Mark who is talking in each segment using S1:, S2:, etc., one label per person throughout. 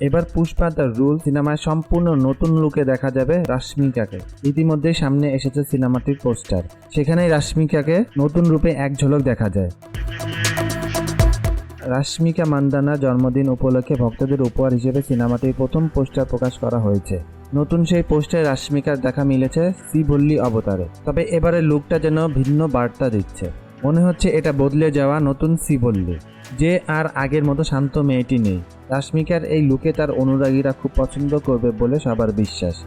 S1: এবার Pushpa the rule সিনেমায় সম্পূর্ণ নতুন লুকে দেখা যাবে রাশ্মিকাকে। ইতিমধ্যে সামনে এসেছে সিনেমাটির পোস্টার। সেখানেই রাশ্মিকাকে নতুন রূপে এক ঝলক দেখা যায়। রাশ্মিকা মান্দানা জন্মদিন উপলক্ষে ভক্তদের উপহার হিসেবে সিনেমাটির প্রথম পোস্টার প্রকাশ করা হয়েছে। নতুন সেই পোস্টারে রাশ্মিকার দেখা মিলেছে শ্রীবল্লী অবতারে। তবে এবারে লুকটা যেন ভিন্ন বার্তা দিচ্ছে। মনে হচ্ছে এটা বদলে যাওয়া নতুন শ্রীবল্লী। যে আর আগের মতো শান্ত মেয়েটি নেই। রাশ্মিকার এই লুকে তার অনুরাগীরা খুব পছন্দ করবে বলে সবার বিশ্বাস।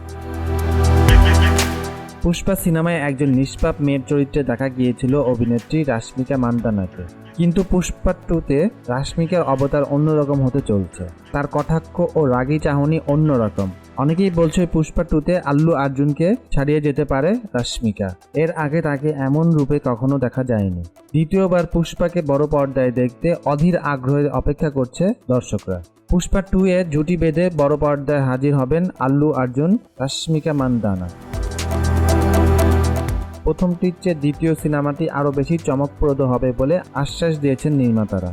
S1: পুষ্পা সিনেমায় একজন নিষ্পাপ মেয়ের চরিত্রে দেখা গিয়েছিল অভিনেত্রী রাশ্মিকা মান্দানাকে। কিন্তু পুষ্পা টুতে রাশ্মিকার অবতার অন্যরকম হতে চলছে। তার কটাক্ষ ও রাগী চাহনি অন্যরকম। অনেকেই বলছে পুষ্পা টুতে আল্লু আর্জুনকে ছাড়িয়ে যেতে পারে রাশ্মিকা। এর আগে তাকে এমন রূপে কখনো দেখা যায়নি। দ্বিতীয়বার পুষ্পাকে বড় পর্দায় দেখতে অধীর আগ্রহে অপেক্ষা করছে দর্শকরা। পুষ্পা টু এ জুটি বেঁধে বড় পর্দায় হাজির হবেন আল্লু আর্জুন রাশ্মিকা মান্দানা। প্রথমটির চেয়ে দ্বিতীয় সিনেমাটি আরও বেশি চমকপ্রদ হবে বলে আশ্বাস দিয়েছেন নির্মাতারা।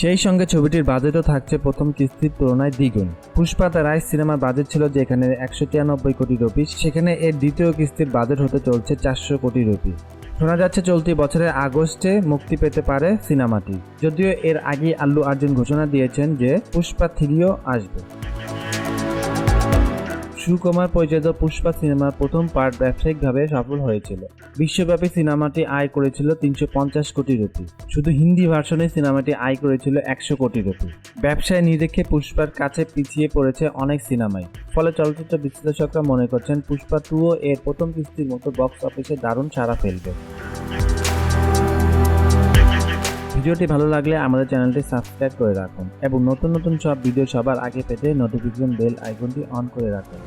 S1: সেই সঙ্গে ছবিটির বাজেটও থাকছে প্রথম কিস্তির তুলনায় দ্বিগুণ। পুষ্পা দ্য রায় সিনেমার বাজেট ছিল যেখানে একশো তিরানব্বই কোটি রুপি সেখানে এর দ্বিতীয় কিস্তির বাজেট হতে চলছে চারশো কোটি রুপি শোনা যাচ্ছে চলতি বছরের আগস্টে মুক্তি পেতে পারে সিনেমাটি, যদিও এর আগেই আল্লু আর্জুন ঘোষণা দিয়েছেন যে পুষ্পা থ্রিও আসবে। সুকুমার পরিচালিত পুষ্পা সিনেমার প্রথম পার্ট ব্যবসায়িকভাবে সফল হয়েছিল। বিশ্বব্যাপী সিনেমাটি আয় করেছিল তিনশো পঞ্চাশ কোটি রুপি। শুধু হিন্দি ভার্সনে সিনেমাটি আয় করেছিল একশো কোটি রুপি। ব্যবসায় নিরীক্ষে পুষ্পার কাছে পিছিয়ে পড়েছে অনেক সিনেমাই। ফলে চলচ্চিত্র বিশ্লেষকরা মনে করছেন, পুষ্পা টুও এর প্রথম কিস্তির মতো বক্স অফিসে দারুণ সাড়া ফেলবে। ভিডিওটি ভালো লাগলে আমাদের চ্যানেলটি সাবস্ক্রাইব করে রাখুন এবং নতুন নতুন সব ভিডিও সবার আগে পেতে নোটিফিকেশন বেল আইকনটি অন করে রাখুন।